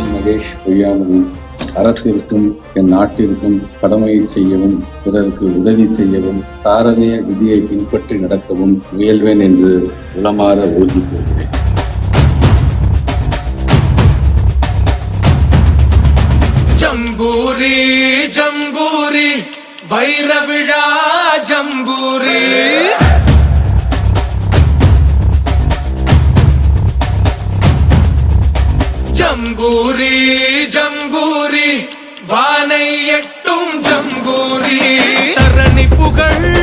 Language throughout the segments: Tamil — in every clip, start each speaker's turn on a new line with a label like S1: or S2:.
S1: அன்பில் மகேஷ் பொய்யாமொழி அரசிற்கும் என் நாட்டிற்கும் கடமையை செய்யவும் பிறருக்கு உதவி செய்யவும் தாரணிய விதியை பின்பற்றி நடக்கவும் முயல்வேன் என்று உளமாற உறுதி கூறுகிறேன்
S2: ஜம்பூரி ஜம்பூரி வைரவிழா ஜம்பூரி. ஜம்பூரி ஜம்பூரி. வானை எட்டும் ஜம்பூரி. தரணி புகழ்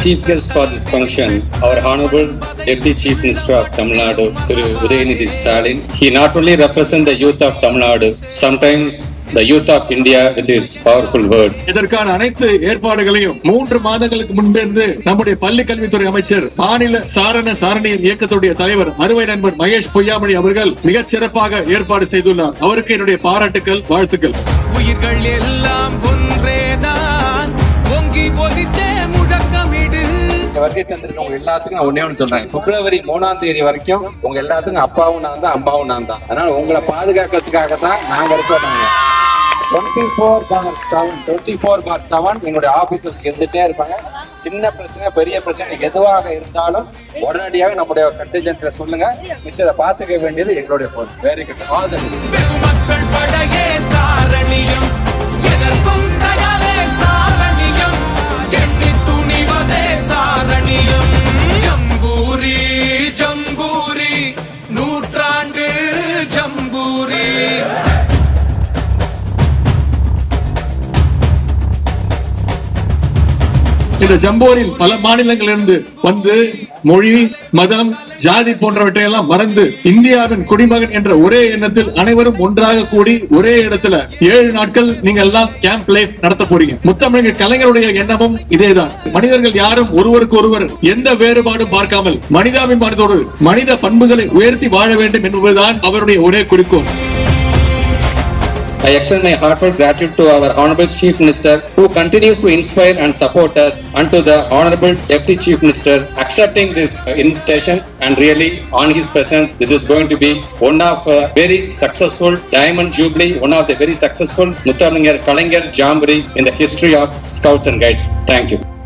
S3: chief guest for this function, our Honorable Deputy Chief Minister of Tamil Nadu, Thiru Udayanidhi Stalin. He not only represents the youth of Tamil Nadu, sometimes the youth of India with his powerful words.
S4: இதற்கான அனைத்து ஏற்பாடுகளையும் மூன்று மாதங்களுக்கு முன்பிருந்து நம்முடைய பள்ளி கல்வித்துறை அமைச்சர் மாநில சாரண சாரணியர் இயக்கத்துடைய தலைவர் அருமை நண்பர் மகேஷ் பொய்யாமணி அவர்கள் மிகச் சிறப்பாக ஏற்பாடு செய்துள்ளார் அவருக்கு என்னுடைய பாராட்டுக்கள் வாழ்த்துக்கள்
S2: உயிர்கள் எல்லாம் ஒன்றேதான்
S5: வருகை தந்திருக்கவங்க எல்லாத்துக்கும் ஒண்ணு சொல்றேன். பிப்ரவரி மூணாம் தேதி வரைக்கும் உங்க எல்லாத்துக்கும் அப்பாவும் நான் தான் அம்மாவும் நான் தான். அதனால உங்களை பாதுகாக்கிறதுக்காக தான் நாங்க இருக்கோம் நாங்க. Twenty four by seven twenty four by seven எங்களுடைய ஆபீசர்ஸ்க்கு இருந்துட்டே இருப்பாங்க. சின்ன பிரச்சனை பெரிய பிரச்சனை எதுவாக இருந்தாலும் உடனடியாக நம்முடைய கண்டிஜென்ட்ல சொல்லுங்க. மிச்சத்தை பார்த்துக்க வேண்டியது எங்களுடைய பொறுப்பு. வெரி குட் ஆல்
S4: இந்த ஜம்போரில் பல மாநிலங்களிலிருந்து வந்து மொழி மதம் ஜாதி போன்றவற்றை எல்லாம் மறந்து இந்தியாவின் குடிமகன் என்ற ஒரே எண்ணத்தில் அனைவரும் ஒன்றாக கூடி ஒரே இடத்துல ஏழு நாட்கள் நீங்க எல்லாம் கேம்ப் லைஃப் நடத்த போறீங்க. முத்தமிழக கலைஞருடைய எண்ணமும் இதேதான். மனிதர்கள் யாரும் ஒருவருக்கு ஒருவர் எந்த வேறுபாடும் பார்க்காமல் மனிதாபிமானத்தோடு மனித பண்புகளை உயர்த்தி வாழ வேண்டும் என்பதுதான் அவருடைய ஒரே குறிக்கோள்.
S3: I extend my heartfelt gratitude to our Honorable Chief Minister who continues to inspire and support us and to the Honorable Deputy Chief Minister accepting this uh, invitation and really on his presence this is going to be one of a very successful Diamond Jubilee, one of the very successful Muttamalingar Kalingar Jamboree in the history of Scouts and Guides. Thank you.